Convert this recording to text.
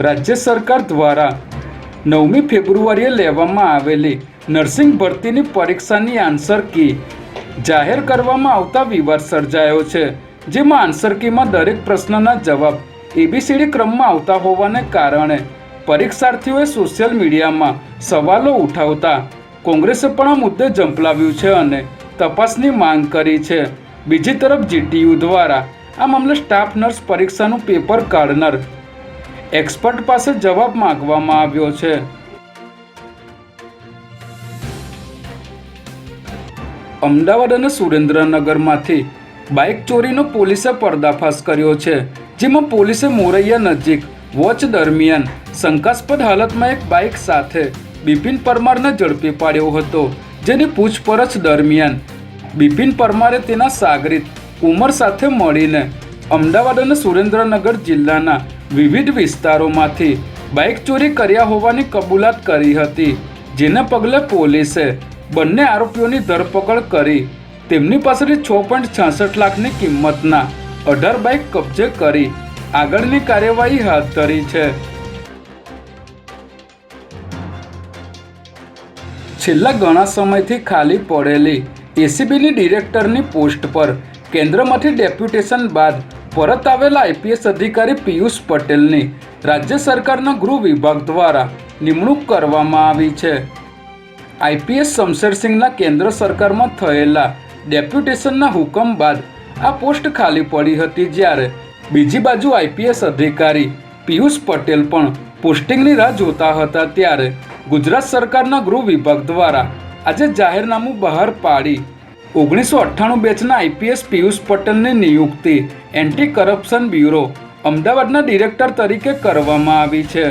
રાજ્ય સરકાર દ્વારા નવમી ફેબ્રુઆરીએ લેવામાં આવેલી નર્સિંગ ભરતીની પરીક્ષાની આન્સર કી જાહેર કરવામાં આવતા વિવાદ સર્જાયો છે, જેમાં આન્સર કીમાં દરેક પ્રશ્નના જવાબ એબીસીડી ક્રમમાં આવતા હોવાને કારણે પરીક્ષાર્થીઓએ સોશિયલ મીડિયામાં સવાલો ઉઠાવતા કોંગ્રેસે પણ આ મુદ્દે ઝંપલાવ્યું છે અને તપાસની માંગ કરી છે. બીજી તરફ જીટીયુ દ્વારા આ મામલે સ્ટાફ નર્સ પરીક્ષાનું પેપર કાઢનાર એક્સપર્ટ પાસે જવાબ માંગવામાં આવ્યો છે. અમદાવાદ અને સુરેન્દ્રનગરમાંથી બાઇક ચોરીનો પોલીસે પર્દાફાશ કર્યો છે, જેમાં પોલીસે મોરૈયા નજીક વોચ દરમિયાન શંકાસ્પદ હાલતમાં એક બાઇક સાથે બિપિન પરમારને ઝડપી પાડ્યો હતો, જેની પૂછપરછ દરમિયાન બિપિન પરમારે તેના સાગરીત ઉમર સાથે મળીને અમદાવાદ અને સુરેન્દ્રનગર જિલ્લાના વિવિધ વિસ્તારોમાંથી બાઇક ચોરી કર્યા હોવાની કબૂલાત કરી હતી. જેના પગલે પોલીસે બંને આરોપીઓની ધરપકડ કરી. તેમની પાસેથી છ પોઈન્ટ છાસઠ લાખની કિંમતના અઢાર બાઇક કબજે કરી આગળની કાર્યવાહી હાથ ધરી છે. છેલ્લા ઘણા સમયથી ખાલી પડેલી એસીબીની ડિરેક્ટરની પોસ્ટ પર કેન્દ્રમાંથી ડેપ્યુટેશન બાદ પરત આવેલા આઈપીએસ અધિકારી પિયુષ પટેલની રાજ્ય સરકારના ગૃહ વિભાગ દ્વારા નિમણૂક કરવામાં આવી છે. આઈપીએસ શમશેરસિંહના કેન્દ્ર સરકારમાં થયેલા ડેપ્યુટેશનના હુકમ બાદ આ પોસ્ટ ખાલી પડી હતી જ્યારે બીજી બાજુ આઈપીએસ અધિકારી પિયુષ પટેલ પણ પોસ્ટિંગની રાહ જોતા હતા ત્યારે ગુજરાત સરકારના ગૃહ વિભાગ દ્વારા આજે જાહેરનામું બહાર પાડી ઓગણીસો અઠ્ઠાણું બેચના આઈપીએસ પિયુષ પટેલની નિયુક્તિ એન્ટી કરપ્શન બ્યુરો અમદાવાદના ડિરેક્ટર તરીકે કરવામાં આવી છે.